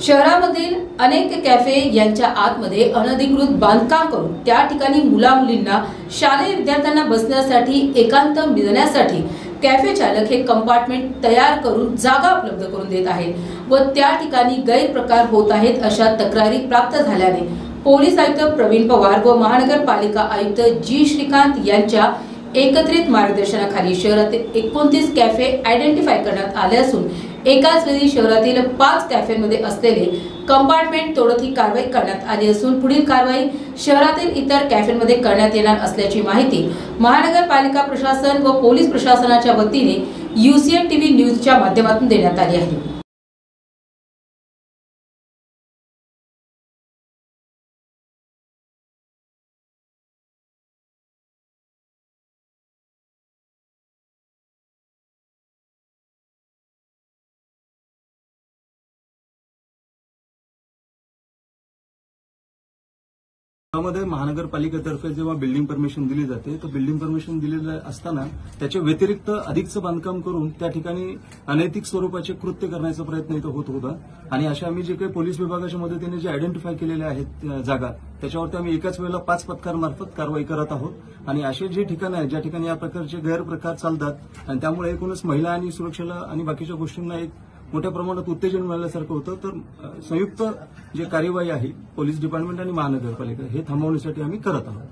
शहरामधील अनेक कॅफे यांच्या आतमध्ये अनधिकृत बांधकाम करून त्या ठिकाणी मुलामुलींना शालेय विद्यार्थ्यांना बसण्यासाठी एकांत मिळण्यासाठी कॅफे चालक हे कंपार्टमेंट तयार करून जागा उपलब्ध करून देत आहेत व त्या ठिकाणी गैरप्रकार होत आहेत अशा तक्रारी प्राप्त झाल्याने पोलीस आयुक्त प्रवीण पवार व महानगरपालिका आयुक्त जी श्रीकांत यांच्या एकत्रित मार्गदर्शनाखाली शहरातील एकोणतीस कॅफे आयडेंटिफाय करण्यात आले असून एकाच वेळी शहरातील पाच कॅफेमध्ये असलेले कंपार्टमेंट तोडत ही कारवाई करण्यात आली असून पुढील कारवाई शहरातील इतर कॅफेमध्ये करण्यात येणार असल्याची माहिती महानगरपालिका प्रशासन व पोलीस प्रशासनाच्या वतीने युसीएन टीव्ही न्यूजच्या माध्यमातून देण्यात आली आहे. त्यामध्ये महानगरपालिकेतर्फे जेव्हा बिल्डिंग परमिशन दिली जाते तर बिल्डिंग परमिशन दिलेलं असताना त्याच्या व्यतिरिक्त अधिकचं बांधकाम करून त्या ठिकाणी अनैतिक स्वरूपाचे कृत्य करण्याचा प्रयत्न इथं होत होता. आणि अशा आम्ही जे काही पोलीस विभागाच्या मदतीने जे आयडेंटिफाय केलेल्या आहेत जागा त्याच्यावरती आम्ही एकाच वेळेला पाच पथकांमार्फत कारवाई करत आहोत. आणि असे जे ठिकाणं आहेत ज्या ठिकाणी या प्रकारचे गैरप्रकार चालतात आणि त्यामुळे एकूणच महिला आणि सुरक्षेला आणि बाकीच्या गोष्टींना एक मोठ्या प्रमाणात उत्तेजन मिळाल्यासारखं होतं. तर संयुक्त जे कार्यवाही आहे पोलीस डिपार्टमेंट आणि महानगरपालिका हे थांबवण्यासाठी आम्ही करत आहोत.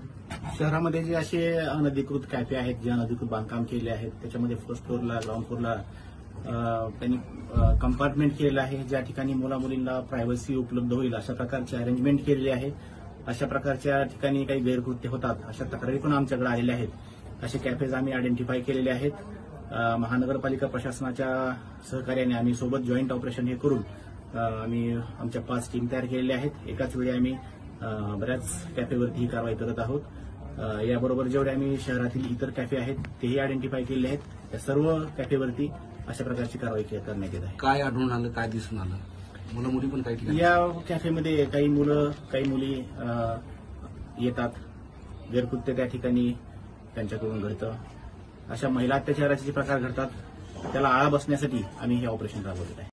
शहरामध्ये जे असे अनधिकृत कॅफे आहेत जे अनधिकृत बांधकाम केले आहेत त्याच्यामध्ये फर्स्ट फ्लोअरला ग्राउंड फ्लोअरला त्यांनी कंपार्टमेंट केलेलं आहे. ज्या ठिकाणी मुलामुलींना प्रायव्हसी उपलब्ध होईल अशा प्रकारचे अरेंजमेंट केलेली आहे. अशा प्रकारच्या ठिकाणी काही गैरकृत्य होतात अशा तक्रारी पण आमच्याकडे आलेल्या आहेत. असे कॅफेज आम्ही आयडेंटिफाय केलेले आहेत. महानगरपालिका प्रशासनाच्या सहकार्याने आम्ही सोबत जॉईंट ऑपरेशन हे करून आम्ही आमच्या पाच टीम तयार केलेल्या आहेत. एकाच वेळी आम्ही बऱ्याच कॅफेवरती ही कारवाई करत आहोत. याबरोबर जेवढे आम्ही शहरातील इतर कॅफे आहेत तेही आयडेंटिफाय केलेले आहेत. त्या सर्व कॅफेवरती अशा प्रकारची कारवाई करण्यात येत आहे. काय आढळून आलं काय दिसून आलं? मुलं मुली पण काही या कॅफेमध्ये काही मुलं काही मुली येतात. गैरकृत्य त्या ठिकाणी त्यांच्याकडून घडतं. अशा महिला अत्याचाराचे जे प्रकार घडतात त्याला आळा बसण्यासाठी आम्ही हे ऑपरेशन राबवलेलं आहे.